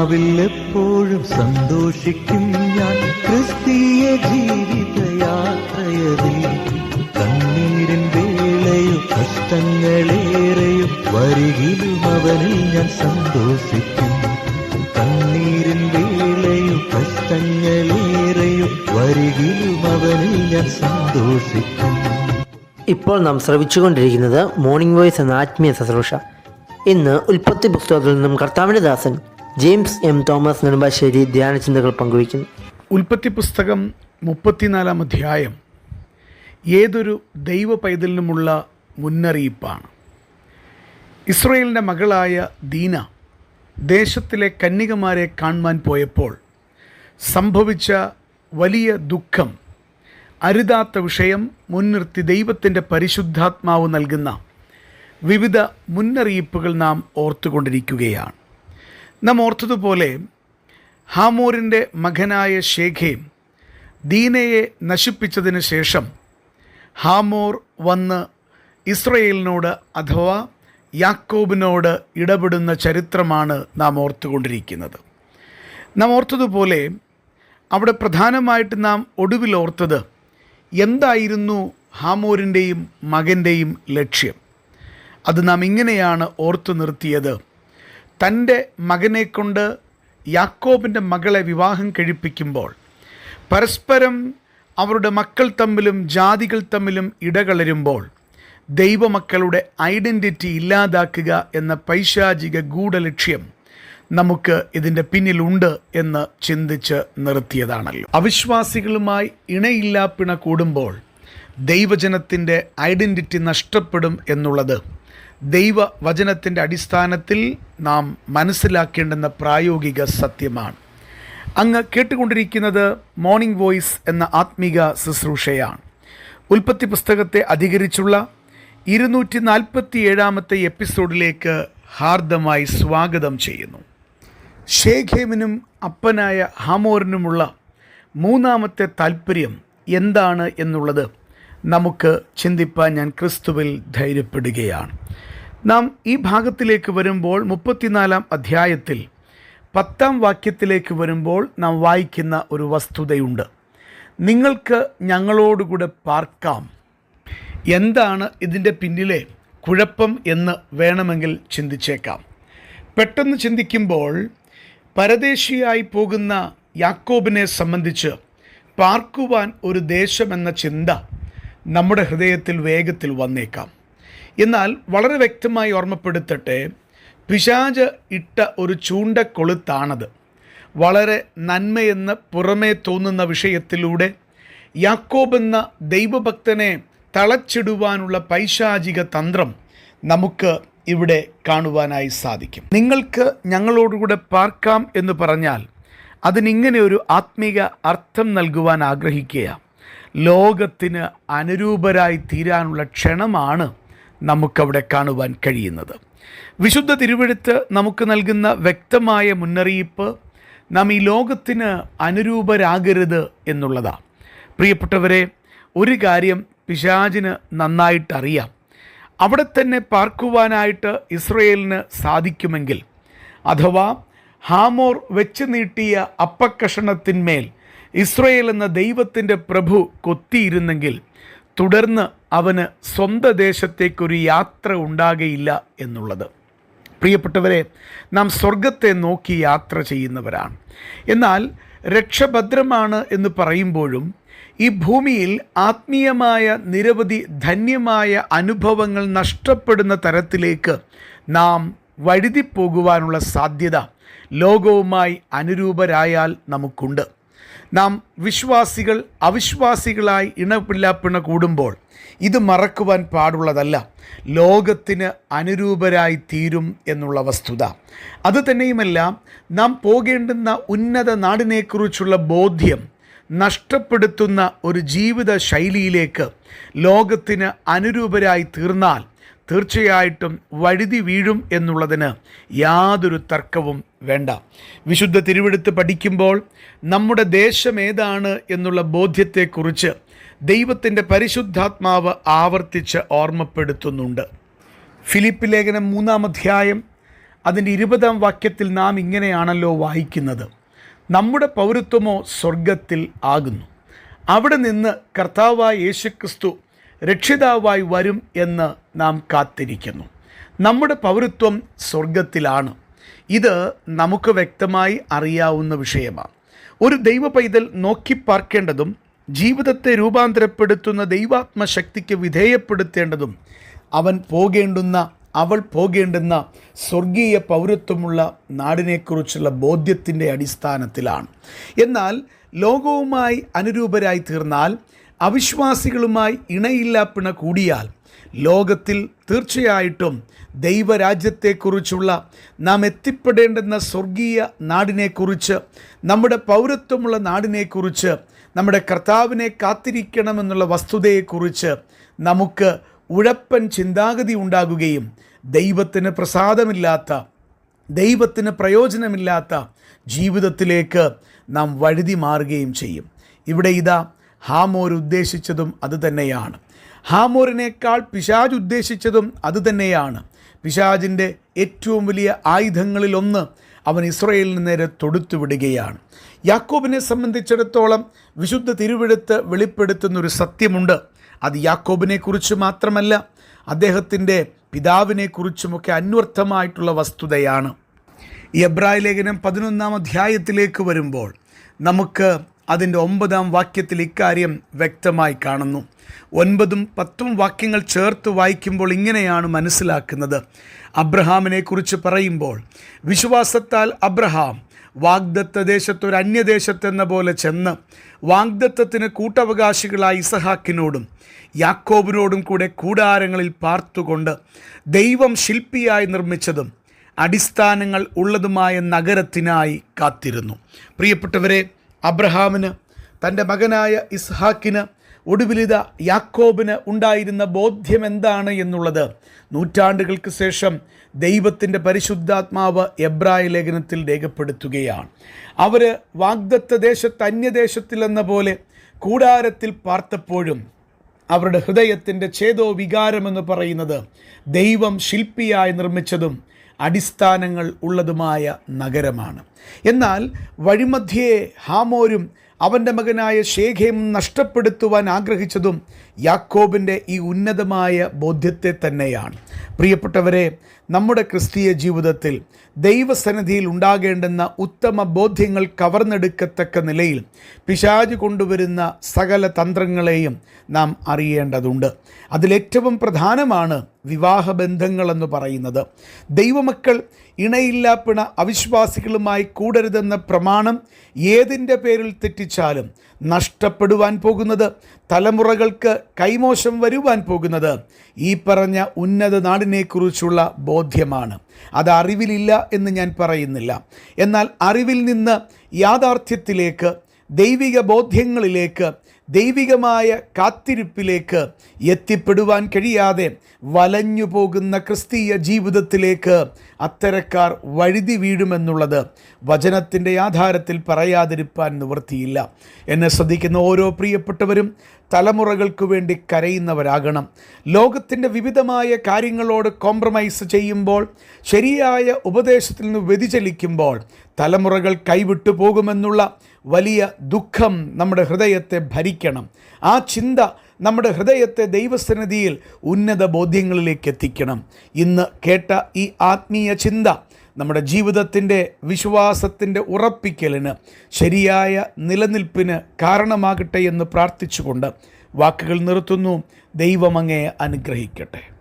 ആത്മാവിൽ എപ്പോഴും സന്തോഷിക്കും ഞാൻ. ക്രിസ്തീയ ജീവിതയാത്രയതിൽ കണ്ണീരിൻ വേളയും കഷ്ടങ്ങളേറെയും വരികിലും അവനിൽ ഞാൻ സന്തോഷിക്കും. കണ്ണീരിൻ വേളയും കഷ്ടങ്ങളേറെയും വരികിലും അവനിൽ ഞാൻ സന്തോഷിക്കും. ഇപ്പോൾ നാം ശ്രവിച്ചുകൊണ്ടിരിക്കുന്നത് മോർണിംഗ് വോയിസ് എന്ന ആത്മീയ ശുശ്രൂഷ ഇന്ന് ഉൽപ്പത്തി പുസ്തകത്തിൽ നിന്നും കർത്താവിന്റെ ദാസൻ ജെയിംസ് എം തോമസ് നെടുമ്പാശ്ശേരി ധ്യാനചിന്തകൾ പങ്കുവയ്ക്കുന്നു. ഉൽപ്പത്തി പുസ്തകം മുപ്പത്തിനാലാം അധ്യായം ഏതൊരു ദൈവ പൈതലിനുമുള്ള മുന്നറിയിപ്പാണ്. ഇസ്രയേലിന്റെ മകളായ ദീന ദേശത്തിലെ കന്യകമാരെ കാണുവാൻ പോയപ്പോൾ സംഭവിച്ച വലിയ ദുഃഖം അരുതാത്ത വിഷയം മുൻനിർത്തി ദൈവത്തിന്റെ പരിശുദ്ധാത്മാവ് നൽകുന്ന വിവിധ മുന്നറിയിപ്പുകൾ നാം ഓർത്തുകൊണ്ടിരിക്കുകയാണ്. നാം ഓർത്തതുപോലെ ഹാമോറിന്റെ മകനായ ശേഖയും ദീനയെ നശിപ്പിച്ചതിന് ശേഷം ഹാമോർ വന്ന് ഇസ്രയേലിനോട് അഥവാ യാക്കോബിനോട് ഇടപെടുന്ന ചരിത്രമാണ് നാം ഓർത്തുകൊണ്ടിരിക്കുന്നത്. നാം ഓർത്തതുപോലെ അവിടെ പ്രധാനമായിട്ട് നാം ഒടുവിൽ ഓർത്തത് എന്തായിരുന്നു ഹാമോരിന്റെയും മകന്റെയും ലക്ഷ്യം? അത് നാം ഇങ്ങനെയാണ് ഓർത്തു നിർത്തിയത്. തന്റെ മകനെ കൊണ്ട് യാക്കോബിന്റെ മകളെ വിവാഹം കഴിപ്പിക്കുമ്പോൾ പരസ്പരം അവരുടെ മക്കൾ തമ്മിലും ജാതികൾ തമ്മിലും ഇടകളരുമ്പോൾ ദൈവമക്കളുടെ ഐഡന്റിറ്റി ഇല്ലാതാക്കുക എന്ന പൈശാചിക ഗൂഢലക്ഷ്യം നമുക്ക് ഇതിന്റെ പിന്നിലുണ്ട് എന്ന് ചിന്തിച്ച് നിർത്തിയതാണല്ലോ. അവിശ്വാസികളുമായി ഇണയില്ലാപ്പിണ കൂടുമ്പോൾ ദൈവജനത്തിന്റെ ഐഡന്റിറ്റി നഷ്ടപ്പെടും എന്നുള്ളത് ദൈവവചനത്തിന്റെ അടിസ്ഥാനത്തിൽ നാം മനസ്സിലാക്കേണ്ടുന്ന പ്രായോഗിക സത്യമാണ്. അങ്ങ് കേട്ടുകൊണ്ടിരിക്കുന്നത് മോർണിംഗ് വോയിസ് എന്ന ആത്മീക ശുശ്രൂഷയാണ്. ഉൽപ്പത്തി പുസ്തകത്തെ അധികരിച്ചുള്ള ഇരുന്നൂറ്റി നാൽപ്പത്തി ഏഴാമത്തെ എപ്പിസോഡിലേക്ക് ഹാർദമായി സ്വാഗതം ചെയ്യുന്നു. ഷേഖേമിനും അപ്പനായ ഹാമോറിനുമുള്ള മൂന്നാമത്തെ താല്പര്യം എന്താണ് എന്നുള്ളത് നമുക്ക് ചിന്തിപ്പാൻ ഞാൻ ക്രിസ്തുവിൽ ധൈര്യപ്പെടുകയാണ്. നാം ഈ ഭാഗത്തിലേക്ക് വരുമ്പോൾ മുപ്പത്തിനാലാം അധ്യായത്തിൽ പത്താം വാക്യത്തിലേക്ക് വരുമ്പോൾ നാം വായിക്കുന്ന ഒരു വസ്തുതയുണ്ട്. നിങ്ങൾക്ക് ഞങ്ങളോടുകൂടെ പാർക്കാം. എന്താണ് ഇതിന്റെ പിന്നിലെ കുഴപ്പം എന്ന് വേണമെങ്കിൽ ചിന്തിച്ചേക്കാം. പെട്ടെന്ന് ചിന്തിക്കുമ്പോൾ പരദേശിയായി പോകുന്ന യാക്കോബിനെ സംബന്ധിച്ച് പാർക്കുവാൻ ഒരു ദേശമെന്ന ചിന്ത നമ്മുടെ ഹൃദയത്തിൽ വേഗത്തിൽ വന്നേക്കാം. എന്നാൽ വളരെ വ്യക്തമായി ഓർമ്മപ്പെടുത്തട്ടെ പിശാജ് ഇട്ട ഒരു ചൂണ്ടക്കൊളുത്താണത്. വളരെ നന്മയെന്ന് പുറമേ തോന്നുന്ന വിഷയത്തിലൂടെ യാക്കോബ് എന്ന ദൈവഭക്തനെ തളച്ചിടുവാനുള്ള പൈശാചിക തന്ത്രം നമുക്ക് ഇവിടെ കാണുവാനായി സാധിക്കും. നിങ്ങൾക്ക് ഞങ്ങളോടുകൂടെ പാർക്കാം എന്ന് പറഞ്ഞാൽ അതിനിങ്ങനെ ഒരു ആത്മീക അർത്ഥം നൽകുവാൻ ആഗ്രഹിക്കുക ലോകത്തിന് അനുരൂപരായി തീരാനുള്ള ക്ഷണമാണ് നമുക്കവിടെ കാണുവാൻ കഴിയുന്നത്. വിശുദ്ധ തിരുവെഴുത്ത് നമുക്ക് നൽകുന്ന വ്യക്തമായ മുന്നറിയിപ്പ് നാം ഈ ലോകത്തിന് അനുരൂപരാകരുത് എന്നുള്ളതാണ് പ്രിയപ്പെട്ടവരെ ഒരു കാര്യം പിശാചിന് നന്നായിട്ടറിയാം. അവിടെ തന്നെ പാർക്കുവാനായിട്ട് ഇസ്രയേലിന് സാധിക്കുമെങ്കിൽ അഥവാ ഹാമോർ വെച്ച് നീട്ടിയ അപ്പക്കഷണത്തിന്മേൽ ഇസ്രയേൽ എന്ന ദൈവത്തിന്റെ പ്രഭു കൊത്തിയിരുന്നെങ്കിൽ തുടർന്ന് അവന് സ്വന്ത ദേശത്തേക്കൊരു യാത്ര ഉണ്ടാകയില്ല എന്നുള്ളത്. പ്രിയപ്പെട്ടവരെ നാം സ്വർഗത്തെ നോക്കി യാത്ര ചെയ്യുന്നവരാണ്. എന്നാൽ രക്ഷഭദ്രമാണ് എന്ന് പറയുമ്പോഴും ഈ ഭൂമിയിൽ ആത്മീയമായ നിരവധി ധന്യമായ അനുഭവങ്ങൾ നഷ്ടപ്പെടുന്ന തരത്തിലേക്ക് നാം വഴുതിപ്പോകുവാനുള്ള സാധ്യത ലോകവുമായി അനുരൂപരായാൽ നമുക്കുണ്ട്. നാം വിശ്വാസികൾ അവിശ്വാസികളായി ഇണപിള്ളാപ്പിണ കൂടുമ്പോൾ ഇത് മറക്കുവാൻ പാടുള്ളതല്ല. ലോകത്തിന് അനുരൂപരായി തീരും എന്നുള്ള വസ്തുത. അത് തന്നെയുമല്ല നാം പോകേണ്ടുന്ന ഉന്നത നാടിനെക്കുറിച്ചുള്ള ബോധ്യം നഷ്ടപ്പെടുത്തുന്ന ഒരു ജീവിത ശൈലിയിലേക്ക് ലോകത്തിന് അനുരൂപരായി തീർന്നാൽ തീർച്ചയായിട്ടും വഴുതി വീഴും എന്നുള്ളതിന് യാതൊരു തർക്കവും വേണ്ട. വിശുദ്ധ തിരുവെടുത്ത് പഠിക്കുമ്പോൾ നമ്മുടെ ദേശം ഏതാണ് എന്നുള്ള ബോധ്യത്തെക്കുറിച്ച് ദൈവത്തിന്റെ പരിശുദ്ധാത്മാവ് ആവർത്തിച്ച് ഓർമ്മപ്പെടുത്തുന്നുണ്ട്. ഫിലിപ്പ് ലേഖനം മൂന്നാം അധ്യായം അതിന്റെ ഇരുപതാം വാക്യത്തിൽ നാം ഇങ്ങനെയാണല്ലോ വായിക്കുന്നത്. നമ്മുടെ പൗരത്വമോ സ്വർഗത്തിൽ ആകുന്നു. അവിടെ നിന്ന് കർത്താവായ യേശുക്രിസ്തു രക്ഷിതാവായി വരും എന്ന് നാം കാത്തിരിക്കുന്നു. നമ്മുടെ പൗരത്വം സ്വർഗത്തിലാണ് ഇത് നമുക്ക് വ്യക്തമായി അറിയാവുന്ന വിഷയമാണ്. ഒരു ദൈവ പൈതൽ നോക്കി പാർക്കേണ്ടതും ജീവിതത്തെ രൂപാന്തരപ്പെടുത്തുന്ന ദൈവാത്മശക്തിക്ക് വിധേയപ്പെടുത്തേണ്ടതും അവൻ പോകേണ്ടുന്ന അവൾ പോകേണ്ടുന്ന സ്വർഗീയ പൗരത്വമുള്ള നാടിനെക്കുറിച്ചുള്ള ബോധ്യത്തിന്റെ അടിസ്ഥാനത്തിലാണ്. എന്നാൽ ലോകവുമായി അനുരൂപരായി തീർന്നാൽ അവിശ്വാസികളുമായി ഇണയില്ല പിണ കൂടിയാൽ ലോകത്തിൽ തീർച്ചയായിട്ടും ദൈവരാജ്യത്തെക്കുറിച്ചുള്ള നാം എത്തിപ്പെടേണ്ടുന്ന സ്വർഗീയ നാടിനെക്കുറിച്ച് നമ്മുടെ പൗരത്വമുള്ള നാടിനെക്കുറിച്ച് നമ്മുടെ കർത്താവിനെ കാത്തിരിക്കണമെന്നുള്ള വസ്തുതയെക്കുറിച്ച് നമുക്ക് ഉഴപ്പൻ ചിന്താഗതി ഉണ്ടാകുകയും ദൈവത്തിന് പ്രസാദമില്ലാത്ത ദൈവത്തിന് പ്രയോജനമില്ലാത്ത ജീവിതത്തിലേക്ക് നാം വഴുതി മാറുകയും ചെയ്യും. ഇവിടെ ഇതാ ഹാമോർ ഉദ്ദേശിച്ചതും അതുതന്നെയാണ് ഹാമോറിനേക്കാൾ പിശാജ് ഉദ്ദേശിച്ചതും അതുതന്നെയാണ് പിശാജിന്റെ ഏറ്റവും വലിയ ആയുധങ്ങളിലൊന്ന് അവൻ ഇസ്രയേലിന് നേരെ തൊടുത്തുവിടുകയാണ് യാക്കോബിനെ സംബന്ധിച്ചിടത്തോളം വിശുദ്ധ തിരുവെടുത്ത് വെളിപ്പെടുത്തുന്നൊരു സത്യമുണ്ട്. അത് യാക്കോബിനെക്കുറിച്ച് മാത്രമല്ല അദ്ദേഹത്തിന്റെ പിതാവിനെക്കുറിച്ചുമൊക്കെ അന്വർത്ഥമായിട്ടുള്ള വസ്തുതയാണ്. ഈ എബ്രായ ലേഖനം പതിനൊന്നാം അധ്യായത്തിലേക്ക് വരുമ്പോൾ നമുക്ക് അതിന്റെ ഒമ്പതാം വാക്യത്തിൽ ഇക്കാര്യം വ്യക്തമായി കാണുന്നു. ഒൻപതും പത്തും വാക്യങ്ങൾ ചേർത്ത് വായിക്കുമ്പോൾ ഇങ്ങനെയാണ് മനസ്സിലാക്കുന്നത്. അബ്രഹാമിനെ കുറിച്ച് പറയുമ്പോൾ വിശ്വാസത്താൽ അബ്രഹാം വാഗ്ദത്ത ദേശത്ത് ഒരു അന്യദേശത്തെന്ന പോലെ ചെന്ന് വാഗ്ദത്തത്തിന് കൂട്ടവകാശികളായ ഇസഹാക്കിനോടും യാക്കോബിനോടും കൂടെ കൂടാരങ്ങളിൽ പാർത്തുകൊണ്ട് ദൈവം ശില്പിയായി നിർമ്മിച്ചതും അടിസ്ഥാനങ്ങൾ ഉള്ളതുമായ നഗരത്തിനായി കാത്തിരുന്നു. പ്രിയപ്പെട്ടവരെ അബ്രഹാമിന് തന്റെ മകനായ ഇസ്ഹാക്കിന് ഒടുവിലിത യാക്കോബിന് ഉണ്ടായിരുന്ന ബോധ്യം എന്താണ് എന്നുള്ളത്. നൂറ്റാണ്ടുകൾക്ക് ശേഷം ദൈവത്തിന്റെ പരിശുദ്ധാത്മാവ് എബ്രായ ലേഖനത്തിൽ രേഖപ്പെടുത്തുകയാണ്. അവർ വാഗ്ദത്ത ദേശത്ത് അന്യദേശത്തിലെന്ന പോലെ കൂടാരത്തിൽ പാർത്തപ്പോഴും അവരുടെ ഹൃദയത്തിന്റെ ഛേദോ വികാരമെന്ന് പറയുന്നത് ദൈവം ശില്പിയായി നിർമ്മിച്ചതും അടിസ്ഥാനങ്ങൾ ഉള്ളതുമായ നഗരമാണ്. എന്നാൽ വഴിമധ്യേ ഹാമോരും അവന്റെ മകനായ ശേഖയും നഷ്ടപ്പെടുത്തുവാൻ ആഗ്രഹിച്ചതും യാക്കോബിന്റെ ഈ ഉന്നതമായ ബോധ്യത്തെ തന്നെയാണ്. പ്രിയപ്പെട്ടവരെ നമ്മുടെ ക്രിസ്തീയ ജീവിതത്തിൽ ദൈവസന്നിധിയിൽ ഉണ്ടാകേണ്ടുന്ന ഉത്തമ ബോധ്യങ്ങൾ കവർന്നെടുക്കത്തക്ക നിലയിൽ പിശാജ് കൊണ്ടുവരുന്ന സകല തന്ത്രങ്ങളെയും നാം അറിയേണ്ടതുണ്ട്. അതിലേറ്റവും പ്രധാനമാണ് വിവാഹബന്ധങ്ങളെന്ന് പറയുന്നത്. ദൈവമക്കൾ ഇണയില്ലാപ്പിണ അവിശ്വാസികളുമായി കൂടരുതെന്ന പ്രമാണം ഏതിന്റെ പേരിൽ തെറ്റിച്ചാലും നഷ്ടപ്പെടുവാൻ പോകുന്നത് തലമുറകൾക്ക് കൈമോശം വരുവാൻ പോകുന്നത് ഈ പറഞ്ഞ ഉന്നത നാടിനെക്കുറിച്ചുള്ള ബോധ്യമാണ്. അത് അറിവിലില്ല എന്ന് ഞാൻ പറയുന്നില്ല. എന്നാൽ അറിവിൽ നിന്ന് യാഥാർത്ഥ്യത്തിലേക്ക് ദൈവിക ബോധ്യങ്ങളിലേക്ക് ദൈവികമായ കാത്തിരിപ്പിലേക്ക് എത്തിപ്പെടുവാൻ കഴിയാതെ വലഞ്ഞു പോകുന്ന ക്രിസ്തീയ ജീവിതത്തിലേക്ക് അത്തരക്കാർ വഴുതി വീഴുമെന്നുള്ളത് വചനത്തിന്റെ ആധാരത്തിൽ പറയാതിരിപ്പാൻ നിവൃത്തിയില്ല. എന്നെ ശ്രദ്ധിക്കുന്ന ഓരോ പ്രിയപ്പെട്ടവരും തലമുറകൾക്ക് വേണ്ടി കരയുന്നവരാകണം. ലോകത്തിന്റെ വിവിധമായ കാര്യങ്ങളോട് കോംപ്രമൈസ് ചെയ്യുമ്പോൾ ശരിയായ ഉപദേശത്തിൽ നിന്ന് വ്യതിചലിക്കുമ്പോൾ തലമുറകൾ കൈവിട്ടു പോകുമെന്നുള്ള വലിയ ദുഃഖം നമ്മുടെ ഹൃദയത്തെ ഭരിക്കണം. ആ ചിന്ത നമ്മുടെ ഹൃദയത്തെ ദൈവസന്നിധിയിൽ ഉന്നത ബോധ്യങ്ങളിലേക്ക് എത്തിക്കണം. ഇന്ന് കേട്ട ഈ ആത്മീയ ചിന്ത നമ്മുടെ ജീവിതത്തിന്റെ വിശ്വാസത്തിന്റെ ഉറപ്പിക്കലിന് ശരിയായ നിലനിൽപ്പിന് കാരണമാകട്ടെ എന്ന് പ്രാർത്ഥിച്ചുകൊണ്ട് വാക്കുകൾ നിർത്തുന്നു. ദൈവമങ്ങയെ അനുഗ്രഹിക്കട്ടെ.